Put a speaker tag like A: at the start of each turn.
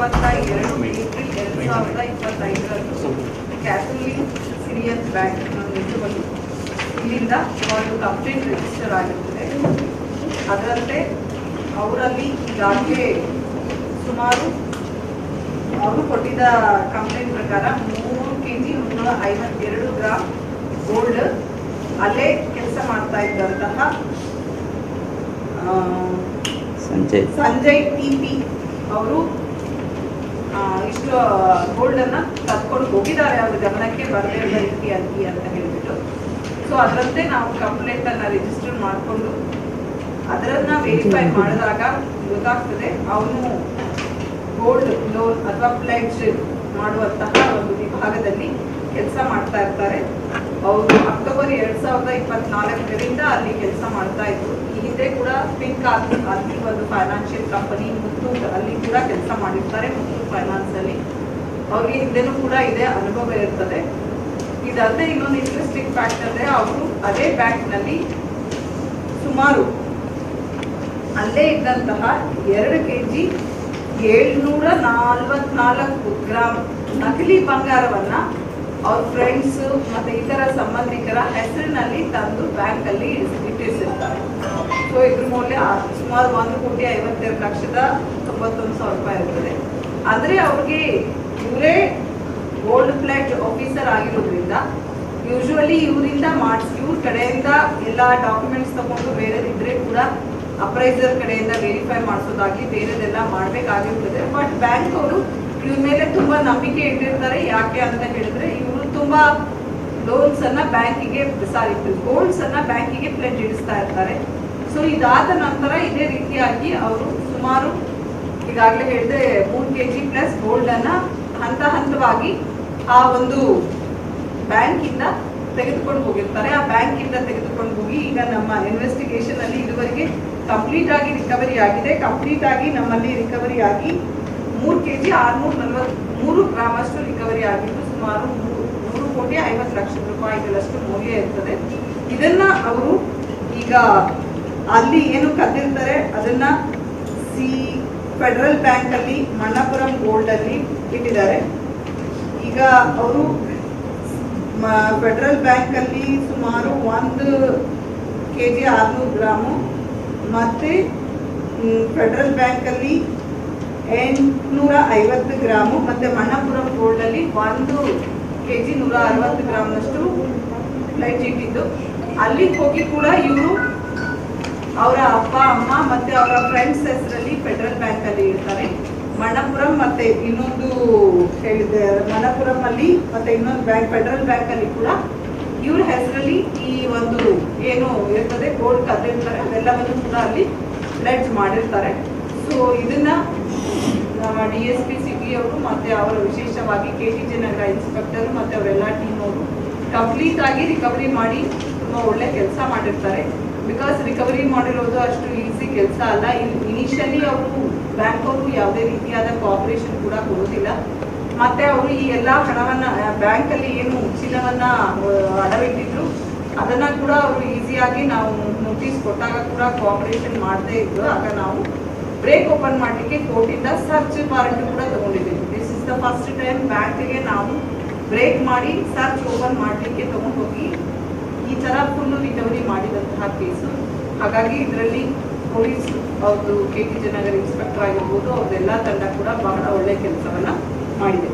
A: ಇಪ್ಪತ್ತ ಎರಡು ಏಪ್ರಿಲ್ ಎರಡು ಸಾವಿರದ ಇಪ್ಪತ್ತೈದರಂದು ಕ್ಯಾಥೋಲಿಕ್ ಸಿರಿಯನ್ ಬ್ಯಾಂಕ್ ಬಂದು ಇಲ್ಲಿಂದ ಒಂದು ಕಂಪ್ಲೇಂಟ್ ರಿಜಿಸ್ಟರ್ ಆಗಿರುತ್ತದೆ ಅದರಂತೆ ಅವರಲ್ಲಿ ಈಗಾಗಲೇ ಸುಮಾರು ಅವರು ಕೊಟ್ಟಿದ್ದ ಕಂಪ್ಲೇಂಟ್ ಪ್ರಕಾರ ಮೂರು ಕೆ ಜಿ ಮುನ್ನೂರ ಐವತ್ತೆರಡು ಗ್ರಾಮ್ ಗೋಲ್ಡ್ ಅಲ್ಲೇ ಕೆಲಸ ಮಾಡ್ತಾ ಇದ್ದಂತಹ
B: ಸಂಜಯ್.
A: ಸಂಜಯ್ ಟಿ ಪಿ ಅವರು ಇಷ್ಟು ಗೋಲ್ಡ್ ಅನ್ನ ಕದ್ಕೊಂಡು ಹೋಗಿದ್ದಾರೆ ಅವ್ರ ಗಮನಕ್ಕೆ ಬರದೇ ಇರೋ ರೀತಿ ಅಂತ ಹೇಳಿಬಿಟ್ಟು. ಸೊ ಅದರಂತೆ ನಾವು ಕಂಪ್ಲೇಂಟ್ ಅನ್ನ ರಿಜಿಸ್ಟರ್ ಮಾಡಿಕೊಂಡು ಅದರನ್ನ ವೆರಿಫೈ ಮಾಡಿದಾಗ ಗೊತ್ತಾಗ್ತದೆ, ಅವನು ಗೋಲ್ಡ್ ಲೋನ್ ಅಥವಾ ಪ್ಲೆಡ್ಜ್ ಮಾಡುವಂತಹ ಒಂದು ವಿಭಾಗದಲ್ಲಿ ಕೆಲಸ ಮಾಡ್ತಾ ಇರ್ತಾರೆ. ಅವರು ಅಕ್ಟೋಬರ್ ಎರಡ್ ಸಾವಿರದ ಇಪ್ಪತ್ನಾಲ್ಕರಿಂದ ಅಲ್ಲಿ ಕೆಲಸ ಮಾಡ್ತಾ ಇದ್ರು. ಈ ಹಿಂದೆ ಕೂಡ ಪಿಂಕ್ ಆಗಿ ಅಲ್ಲಿ ಒಂದು ಫೈನಾನ್ಷಿಯಲ್ ಕಂಪನಿ ಮುತ್ತೂಟ್ ಅಲ್ಲಿ ಕೂಡ ಕೆಲಸ ಮಾಡಿರ್ತಾರೆ ಮುತ್ತೂಟ್ ಫೈನಾನ್ಸ್ ಅಲ್ಲಿ. ಅವ್ರಿಗೆ ಹಿಂದೆನೂ ಕೂಡ ಇದೆ ಅನುಭವ ಇರ್ತದೆ. ಇದಲ್ಲದೆ ಇನ್ನೊಂದು ಇಂಟ್ರೆಸ್ಟಿಂಗ್ ಫ್ಯಾಕ್ಟ್ ಅಂದ್ರೆ ಅವರು ಅದೇ ಬ್ಯಾಂಕ್ನಲ್ಲಿ ಸುಮಾರು ಅಲ್ಲೇ ಇದ್ದಂತಹ ಎರಡು ಕೆ ಜಿ ಏಳ್ನೂರ ನಲ್ವತ್ನಾಲ್ಕು ಗ್ರಾಮ್ ನಕಲಿ ಬಂಗಾರವನ್ನ ಅವ್ರ ಫ್ರೆಂಡ್ಸ್ ಮತ್ತೆ ಇತರ ಸಂಬಂಧಿಕರ ಹೆಸರಿನಲ್ಲಿ ತಂದು ಬ್ಯಾಂಕ್ ಅಲ್ಲಿ ಇಟ್ಟಿರ್ತಾರೆ ಸೊ ಇದ್ರ ಮೌಲ್ಯ ಸುಮಾರು ಒಂದು ಕೋಟಿ ಐವತ್ತೆರಡು ಲಕ್ಷದ ತೊಂಬತ್ತೊಂದು ಸಾವಿರ ರೂಪಾಯಿ ಇರ್ತದೆ. ಆದ್ರೆ ಅವ್ರಿಗೆ ಇವರೇ ಗೋಲ್ಡ್ ಫ್ಲಾಟ್ ಆಫೀಸರ್ ಆಗಿರೋದ್ರಿಂದ ಯೂಶುವಲಿ ಇವರಿಂದ ಮಾಡಿಸಿ ಇವ್ರ ಕಡೆಯಿಂದ ಎಲ್ಲ ಡಾಕ್ಯುಮೆಂಟ್ಸ್ ತಗೊಂಡು ಬೇರೆದಿದ್ರೆ ಕೂಡ ಅಪ್ರೈಸರ್ ಕಡೆಯಿಂದ ವೆರಿಫೈ ಮಾಡಿಸೋದಾಗಿ ಬೇರೆದೆಲ್ಲ ಮಾಡ್ಬೇಕಾಗಿರ್ತದೆ. ಬಟ್ ಬ್ಯಾಂಕ್ ಅವರು ಇವ್ರ ಮೇಲೆ ತುಂಬಾ ನಂಬಿಕೆ ಇಟ್ಟಿರ್ತಾರೆ. ಯಾಕೆ ಅಂತ ಹೇಳಿದ್ರೆ ತುಂಬಾ ಲೋನ್ಸ್ ಅನ್ನ ಬ್ಯಾಂಕಿಗೆ ಸಾರಿ ಗೋಲ್ಡ್ಸ್ ಅನ್ನ ಬ್ಯಾಂಕಿಗೆ ಪ್ಲೆಜ್ ಇಡಿಸ್ತಾ ಇರ್ತಾರೆ. ಸೊ ಇದಾದ ನಂತರ ಇದೇ ರೀತಿಯಾಗಿ ಅವರು ಸುಮಾರು ಈಗಾಗಲೇ ಹೇಳಿದ್ರೆ ಮೂರು ಕೆ ಜಿ ಪ್ಲಸ್ ಗೋಲ್ಡ್ ಅನ್ನ ಹಂತ ಹಂತವಾಗಿ ಆ ಒಂದು ಬ್ಯಾಂಕ್ ಇಂದ ತೆಗೆದುಕೊಂಡು ಹೋಗಿರ್ತಾರೆ. ಆ ಬ್ಯಾಂಕ್ ಇಂದ ತೆಗೆದುಕೊಂಡು ಹೋಗಿ ಈಗ ನಮ್ಮ ಇನ್ವೆಸ್ಟಿಗೇಷನ್ ಅಲ್ಲಿ ಇದುವರೆಗೆ ಕಂಪ್ಲೀಟ್ ಆಗಿ ರಿಕವರಿ ಆಗಿದೆ. ಕಂಪ್ಲೀಟ್ ಆಗಿ ನಮ್ಮಲ್ಲಿ ರಿಕವರಿ ಆಗಿ ಮೂರು ಕೆ ಜಿ ಆರ್ನೂರ ನಲ್ವತ್ ಮೂರು ಗ್ರಾಮ್ ಅಷ್ಟು ರಿಕವರಿ ಆಗಿದ್ದು ಸುಮಾರು ಮೂರು ಮೂರು ಕೋಟಿ ಐವತ್ತು ಲಕ್ಷ ರೂಪಾಯಿಗಳಷ್ಟು ಮೌಲ್ಯ ಇರ್ತದೆ. ಇದನ್ನ ಅವರು ಈಗ ಅಲ್ಲಿ ಏನು ಕದ್ದಿರ್ತಾರೆ, ಅದನ್ನ ಸಿ ಫೆಡರಲ್ ಬ್ಯಾಂಕ್ ಅಲ್ಲಿ ಮಣ್ಣಪುರಂ ಗೋಲ್ಡ್ ಅಲ್ಲಿ ಇಟ್ಟಿದ್ದಾರೆ. ಈಗ ಅವರು ಫೆಡರಲ್ ಬ್ಯಾಂಕ್ ಅಲ್ಲಿ ಸುಮಾರು ಒಂದು ಕೆ ಜಿ ಆರ್ನೂರು ಗ್ರಾಮು, ಮತ್ತೆ ಫೆಡರಲ್ ಬ್ಯಾಂಕ್ ಅಲ್ಲಿ ಎಂಟುನೂರ ಐವತ್ತು ಗ್ರಾಮು, ಮತ್ತೆ ಮಣ್ಣಪುರಂ ಗೋಲ್ಡ್ ಅಲ್ಲಿ ಒಂದು ಕೆ ಜಿ ನೂರ ಅರವತ್ತು ಗ್ರಾಮ್ನಷ್ಟು ಲೈಟ್ ಇಟ್ಟಿದ್ದು ಅಲ್ಲಿಗೆ ಹೋಗಿ ಕೂಡ ಇವರು ಅವರ ಅಪ್ಪ, ಅಮ್ಮ ಮತ್ತೆ ಅವರ ಫ್ರೆಂಡ್ಸ್ ಹೆಸರಲ್ಲಿ ಫೆಡರಲ್ ಬ್ಯಾಂಕ್ ಅಲ್ಲಿ ಇರ್ತಾರೆ. ಮಣಪುರಂ ಮತ್ತೆ ಇನ್ನೊಂದು ಮಣಪುರಂ ಅಲ್ಲಿ ಮತ್ತೆ ಇನ್ನೊಂದು ಬ್ಯಾಂಕ್ ಫೆಡರಲ್ ಬ್ಯಾಂಕ್ ಅಲ್ಲಿ ಕೂಡ ಇವ್ರ ಹೆಸರಲ್ಲಿ ಈ ಒಂದು ಏನು ಇರ್ತದೆ ಗೋಲ್ಡ್ ಕದ್ದಿರ್ತಾರೆ ಅದೆಲ್ಲವನ್ನು ಕೂಡ ಅಲ್ಲಿ ಪ್ಲೆಡ್ಜ್ ಮಾಡಿರ್ತಾರೆ. ಸೊ ಇದನ್ನ ಡಿ ಎಸ್ ಪಿ ಅವರು ಮತ್ತೆ ಅವರ ವಿಶೇಷವಾಗಿ K T J Nagar inspector ಮತ್ತೆ ಅವರೆಲ್ಲ ಟೀಮ್ ಅವರು ಕಂಪ್ಲೀಟ್ ಆಗಿ ರಿಕವರಿ ಮಾಡಿ ತುಂಬಾ ಒಳ್ಳೆ ಕೆಲಸ ಮಾಡಿರ್ತಾರೆ. ಬಿಕಾಸ್ ರಿಕವರಿ ಮಾಡಿರೋದು ಅಷ್ಟು ಈಸಿ ಕೆಲಸ ಅಲ್ಲ. ಇನಿಷಿಯಲಿ ಅವರು ಬ್ಯಾಂಕ್ ಅವರು ಯಾವುದೇ ರೀತಿಯಾದ ಕೋಆಪರೇಷನ್ ಕೂಡ ಕೊಡೋದಿಲ್ಲ. ಮತ್ತೆ ಅವರು ಈ ಎಲ್ಲ ಹಣವನ್ನ ಬ್ಯಾಂಕ್ ಅಲ್ಲಿ ಏನು ಚಿನ್ನವನ್ನ ಆ, ಅಡವಿಟ್ಟಿದ್ರು. ಅದನ್ನ ಕೂಡ ಅವರು ಈಸಿಯಾಗಿ ನಾವು ನೋಟಿಸ್ ಕೊಟ್ಟಾಗ ಕೂಡ ಕೋಆಪರೇಷನ್ ಮಾಡದೇ ಇದ್ರು. ಆಗ ನಾವು ಬ್ರೇಕ್ ಓಪನ್ ಮಾಡಲಿಕ್ಕೆ ಕೋರ್ಟಿಂದ ಸರ್ಚ್ ವಾರಂಟ್ ಕೂಡ ದ ಫಸ್ಟ್ ಟೈಮ್ ಬ್ಯಾಂಕ್ಗೆ ನಾವು ಬ್ರೇಕ್ ಮಾಡಿ ಸರ್ಚ್ ಓಪನ್ ಮಾಡಲಿಕ್ಕೆ ತಗೊಂಡು ಹೋಗಿ ಈ ಥರ ಫುಲ್ಲು ರಿಕವರಿ ಮಾಡಿದಂತಹ ಕೇಸು ಹಾಗಾಗಿ ಇದರಲ್ಲಿ ಪೊಲೀಸ್ ಅವ್ರದ್ದು ಕೆ ಟಿ ಜನಗರ ಇನ್ಸ್ಪೆಕ್ಟರ್ ಆಗಿರ್ಬೋದು, ಅವ್ರದ್ದೆಲ್ಲ ತಂಡ ಕೂಡ ಬಹಳ ಒಳ್ಳೆಯ ಕೆಲಸವನ್ನ ಮಾಡಿದೆ.